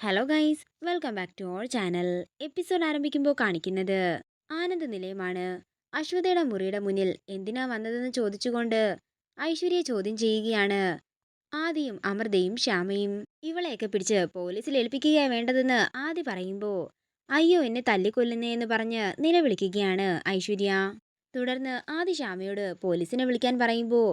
Hello guys welcome back to our channel episode ആരംഭിക്കുമ്പോൾ കാണിക്കുന്നത് ആനന്ദ നിലയമാണ് അശ്വതയുടെ മുറിയുടെ മുന്നിൽ എന്തിനാ വന്നതെന്ന് ചോദിച്ചുകൊണ്ട് ഐശ്വര്യ ചോദ്യം ചെയ്യുകയാണ്. ആദിയും അമൃതയും ശ്യാമയും ഇവളെയൊക്കെ പിടിച്ച് പോലീസിൽ ഏൽപ്പിക്കുകയാണ് വേണ്ടതെന്ന് ആദി പറയുമ്പോൾ അയ്യോ എന്നെ തല്ലിക്കൊല്ലുന്നേ എന്ന് പറഞ്ഞ് നിലവിളിക്കുകയാണ് ഐശ്വര്യ. തുടർന്ന് ആദി ശ്യാമയോട് പോലീസിനെ വിളിക്കാൻ പറയുമ്പോൾ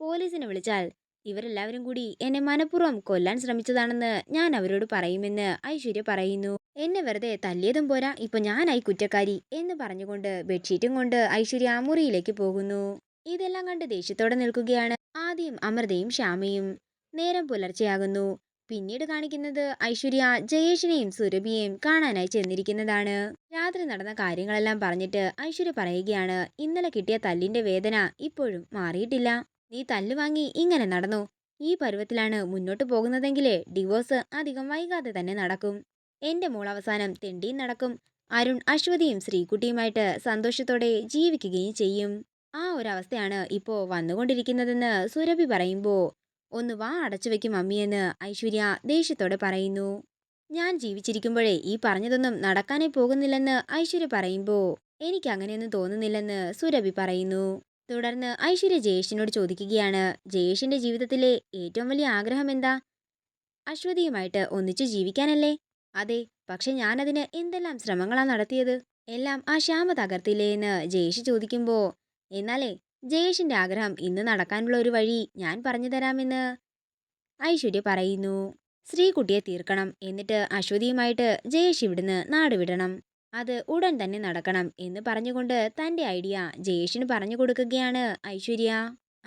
പോലീസിനെ വിളിച്ചാൽ ഇവരെല്ലാവരും കൂടി എന്നെ മനഃപൂർവം കൊല്ലാൻ ശ്രമിച്ചതാണെന്ന് ഞാൻ അവരോട് പറയുമെന്ന് ഐശ്വര്യ പറയുന്നു. എന്നെ വെറുതെ തല്ലിയതും പോരാ ഇപ്പൊ ഞാനായി കുറ്റക്കാരി എന്ന് പറഞ്ഞുകൊണ്ട് ബെഡ്ഷീറ്റും കൊണ്ട് ഐശ്വര്യ മുറിയിലേക്ക് പോകുന്നു. ഇതെല്ലാം കണ്ട് ദേഷ്യത്തോടെ നിൽക്കുകയാണ് ആദ്യം അമൃതയും ശ്യാമയും. നേരം പുലർച്ചെയാകുന്നു. പിന്നീട് കാണിക്കുന്നത് ഐശ്വര്യ ജയേഷിനെയും സുരഭിയെയും കാണാനായി ചെന്നിരിക്കുന്നതാണ്. രാത്രി നടന്ന കാര്യങ്ങളെല്ലാം പറഞ്ഞിട്ട് ഐശ്വര്യ പറയുകയാണ് ഇന്നലെ കിട്ടിയ തല്ലിന്റെ വേദന ഇപ്പോഴും മാറിയിട്ടില്ല. നീ തല്ലുവാങ്ങി ഇങ്ങനെ നടന്നു. ഈ പരുവത്തിലാണ് മുന്നോട്ട് പോകുന്നതെങ്കിലേ ഡിവോഴ്സ് അധികം വൈകാതെ തന്നെ നടക്കും. എന്റെ മോൾ അവസാനം തെണ്ടിയും നടക്കും. അരുൺ അശ്വതിയും ശ്രീകുട്ടിയുമായിട്ട് സന്തോഷത്തോടെ ജീവിക്കുകയും ചെയ്യും. ആ ഒരവസ്ഥയാണ് ഇപ്പോ വന്നുകൊണ്ടിരിക്കുന്നതെന്ന് സുരഭി പറയുമ്പോ ഒന്ന് വാ അടച്ചു വെക്കും അമ്മിയെന്ന് ഐശ്വര്യ ദേഷ്യത്തോടെ പറയുന്നു. ഞാൻ ജീവിച്ചിരിക്കുമ്പോഴേ ഈ പറഞ്ഞതൊന്നും നടക്കാനേ പോകുന്നില്ലെന്ന് ഐശ്വര്യ പറയുമ്പോ എനിക്കങ്ങനെയൊന്നും തോന്നുന്നില്ലെന്ന് സുരഭി പറയുന്നു. തുടർന്ന് ഐശ്വര്യ ജയേഷിനോട് ചോദിക്കുകയാണ്. ജയേഷിന്റെ ജീവിതത്തിലെ ഏറ്റവും വലിയ ആഗ്രഹം എന്താ? അശ്വതിയുമായിട്ട് ഒന്നിച്ചു ജീവിക്കാനല്ലേ? അതെ പക്ഷെ ഞാനതിന് എന്തെല്ലാം ശ്രമങ്ങളാണ് നടത്തിയത്? എല്ലാം ആ ശ്യാമ തകർത്തില്ലേ എന്ന് ജയേഷ് ചോദിക്കുമ്പോൾ എന്നാലേ ജയേഷിന്റെ ആഗ്രഹം ഇന്ന് നടക്കാനുള്ള ഒരു വഴി ഞാൻ പറഞ്ഞു തരാമെന്ന് ഐശ്വര്യ പറയുന്നു. ശ്രീകുട്ടിയെ തീർക്കണം. എന്നിട്ട് അശ്വതിയുമായിട്ട് ജയേഷ് ഇവിടുന്ന് നാടുവിടണം അത് ഉടൻ തന്നെ നടക്കണം എന്ന് പറഞ്ഞുകൊണ്ട് തന്റെ ഐഡിയ ജയേഷിന് പറഞ്ഞു കൊടുക്കുകയാണ്. ഐശ്വര്യ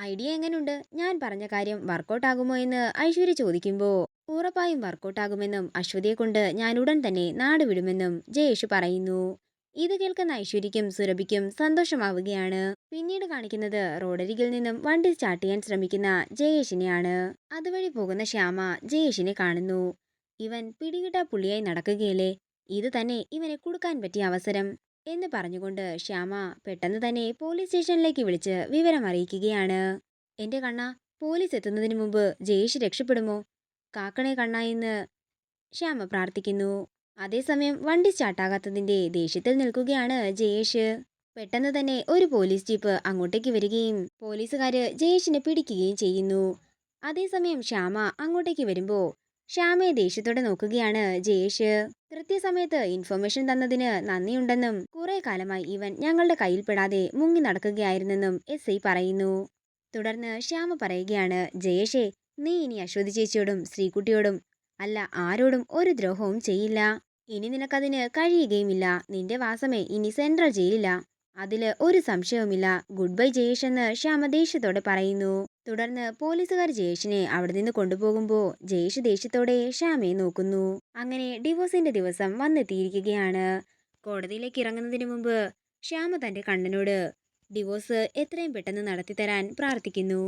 ഐഡിയ എങ്ങനെയുണ്ട് ഞാൻ പറഞ്ഞ കാര്യം വർക്കൗട്ട് ആകുമോ എന്ന് ഐശ്വര്യ ചോദിക്കുമ്പോൾ ഉറപ്പായും വർക്കൗട്ട് ആകുമെന്നും അശ്വതിയെ കൊണ്ട് ഞാൻ ഉടൻ തന്നെ നാട് വിടുമെന്നും ജയേഷ് പറയുന്നു. ഇത് കേൾക്കുന്ന ഐശ്വര്യക്കും സുരഭിക്കും സന്തോഷമാവുകയാണ്. പിന്നീട് കാണിക്കുന്നത് റോഡരികിൽ നിന്നും വണ്ടി സ്റ്റാർട്ട് ചെയ്യാൻ ശ്രമിക്കുന്ന ജയേഷിനെയാണ്. അതുവഴി പോകുന്ന ശ്യാമ ജയേഷിനെ കാണുന്നു. ഇവൻ പിടികിട്ട പുള്ളിയായി നടക്കുകയല്ലേ? ഇത് തന്നെ ഇവനെ കൊടുക്കാൻ പറ്റിയ അവസരം എന്ന് പറഞ്ഞുകൊണ്ട് ശ്യാമ പെട്ടെന്ന് തന്നെ പോലീസ് സ്റ്റേഷനിലേക്ക് വിളിച്ച് വിവരം അറിയിക്കുകയാണ് എന്റെ കണ്ണ പോലീസ് എത്തുന്നതിന് മുമ്പ് ജയേഷ് രക്ഷപ്പെടുമോ? കാക്കണേ കണ്ണ എന്ന് ശ്യാമ പ്രാർത്ഥിക്കുന്നു. അതേസമയം വണ്ടി സ്റ്റാർട്ടാകാത്തതിന്റെ ദേഷ്യത്തിൽ നിൽക്കുകയാണ് ജയേഷ്. പെട്ടെന്ന് തന്നെ ഒരു പോലീസ് ജീപ്പ് അങ്ങോട്ടേക്ക് വരികയും പോലീസുകാര് ജയേഷിനെ പിടിക്കുകയും ചെയ്യുന്നു. അതേസമയം ശ്യാമ അങ്ങോട്ടേക്ക് വരുമ്പോ ശ്യാമയെ ദേഷ്യത്തോടെ നോക്കുകയാണ് ജയേഷ്. കൃത്യസമയത്ത് ഇൻഫർമേഷൻ തന്നതിന് നന്ദിയുണ്ടെന്നും കുറെ കാലമായി ഇവൻ ഞങ്ങളുടെ കയ്യിൽപ്പെടാതെ മുങ്ങി നടക്കുകയായിരുന്നെന്നും എസ് ഐ പറയുന്നു. തുടർന്ന് ശ്യാമ പറയുകയാണ് ജയേഷേ നീ ഇനി അശ്വതി ചേച്ചിയോടും ശ്രീകുട്ടിയോടും അല്ല ആരോടും ഒരു ദ്രോഹവും ചെയ്യില്ല. ഇനി നിനക്കതിന് കഴിയുകയുമില്ല. നിന്റെ വാസമേ ഇനി സെൻട്രൽ ജയിലില്ല അതിൽ ഒരു സംശയവുമില്ല. ഗുഡ് ബൈ ജയേഷ് എന്ന് ശ്യാമ ദേഷ്യത്തോടെ പറയുന്നു. തുടർന്ന് പോലീസുകാർ ജയേഷിനെ അവിടെ നിന്ന് കൊണ്ടുപോകുമ്പോൾ ജയേഷ് ദേഷ്യത്തോടെ ഷാമയെ നോക്കുന്നു. അങ്ങനെ ഡിവോഴ്സിന്റെ ദിവസം വന്നെത്തിയിരിക്കുകയാണ്. കോടതിയിലേക്ക് ഇറങ്ങുന്നതിന് മുമ്പ് ശ്യാമ തന്റെ കണ്ണനോട് ഡിവോഴ്സ് എത്രയും പെട്ടെന്ന് നടത്തിത്തരാൻ പ്രാർത്ഥിക്കുന്നു.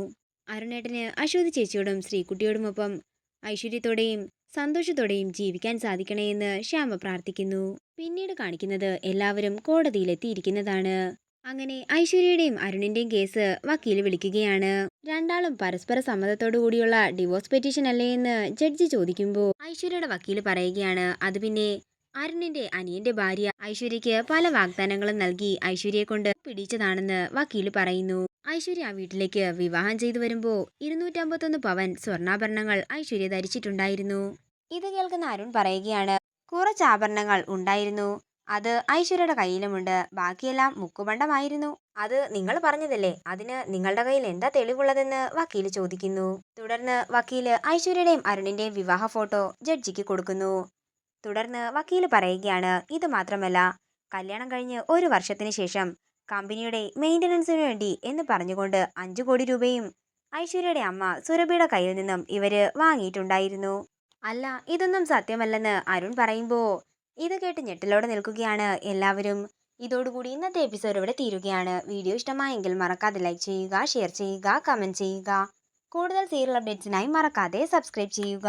അരുണേട്ടന് അശ്വതി ചേച്ചിയോടും ശ്രീകുട്ടിയോടുമൊപ്പം ഐശ്വര്യത്തോടെയും സന്തോഷത്തോടെയും ജീവിക്കാൻ സാധിക്കണേ എന്ന് ശ്യാമ പ്രാർത്ഥിക്കുന്നു. പിന്നീട് കാണിക്കുന്നത് എല്ലാവരും കോടതിയിലെത്തിയിരിക്കുന്നതാണ്. അങ്ങനെ ഐശ്വര്യയുടെയും അരുണിന്റെയും കേസ് വക്കീൽ വിളിക്കുകയാണ്. രണ്ടാളും പരസ്പര സമ്മതത്തോടു കൂടിയുള്ള ഡിവോഴ്സ് പെറ്റീഷൻ അല്ലേ എന്ന് ജഡ്ജി ചോദിക്കുമ്പോൾ ഐശ്വര്യയുടെ വക്കീൽ പറയുകയാണ്. അത് പിന്നെ അരുണിന്റെ അനിയന്റെ ഭാര്യ ഐശ്വര്യയ്ക്ക് പല വാഗ്ദാനങ്ങളും നൽകി ഐശ്വര്യയെ കൊണ്ട് പിടിച്ചതാണെന്ന് വക്കീൽ പറയുന്നു. ഐശ്വര്യ ആ വീട്ടിലേക്ക് വിവാഹം ചെയ്തു വരുമ്പോൾ ഇരുന്നൂറ്റമ്പത്തൊന്ന് പവൻ സ്വർണാഭരണങ്ങൾ ഐശ്വര്യ ധരിച്ചിട്ടുണ്ടായിരുന്നു. ഇത് കേൾക്കുന്ന അരുൺ പറയുകയാണ്. കുറച്ച് ആഭരണങ്ങൾ ഉണ്ടായിരുന്നു. അത് ഐശ്വര്യയുടെ കയ്യിലുമുണ്ട്. ബാക്കിയെല്ലാം മുക്കുപണ്ടമായിരുന്നു. അത് നിങ്ങൾ പറഞ്ഞതല്ലേ? അതിന് നിങ്ങളുടെ കയ്യിൽ എന്താ തെളിവുള്ളതെന്ന് വക്കീൽ ചോദിക്കുന്നു. തുടർന്ന് വക്കീൽ ഐശ്വര്യയുടെയും അരുണിന്റെയും വിവാഹ ഫോട്ടോ ജഡ്ജിക്ക് കൊടുക്കുന്നു. തുടർന്ന് വക്കീൽ പറയുകയാണ് ഇത് മാത്രമല്ല കല്യാണം കഴിഞ്ഞ് ഒരു വർഷത്തിന് ശേഷം കമ്പനിയുടെ മെയിന്റനൻസിന് വേണ്ടി എന്ന് പറഞ്ഞുകൊണ്ട് അഞ്ചു കോടി രൂപയും ഐശ്വര്യയുടെ അമ്മ സുരഭിയുടെ കയ്യിൽ നിന്നും ഇവർ വാങ്ങിയിട്ടുണ്ടായിരുന്നു. അല്ല ഇതൊന്നും സത്യമല്ലെന്ന് അരുൺ പറയുമ്പോൾ ഇത് കേട്ട് ഞെട്ടലോടെ നിൽക്കുകയാണ് എല്ലാവരും. ഇതോടുകൂടി ഇന്നത്തെ എപ്പിസോഡ് ഇവിടെ തീരുകയാണ്. വീഡിയോ ഇഷ്ടമായെങ്കിൽ മറക്കാതെ ലൈക്ക് ചെയ്യുക ഷെയർ ചെയ്യുക കമന്റ് ചെയ്യുക. കൂടുതൽ സീരിയൽ അപ്ഡേറ്റ്സിനായി മറക്കാതെ സബ്സ്ക്രൈബ് ചെയ്യുക.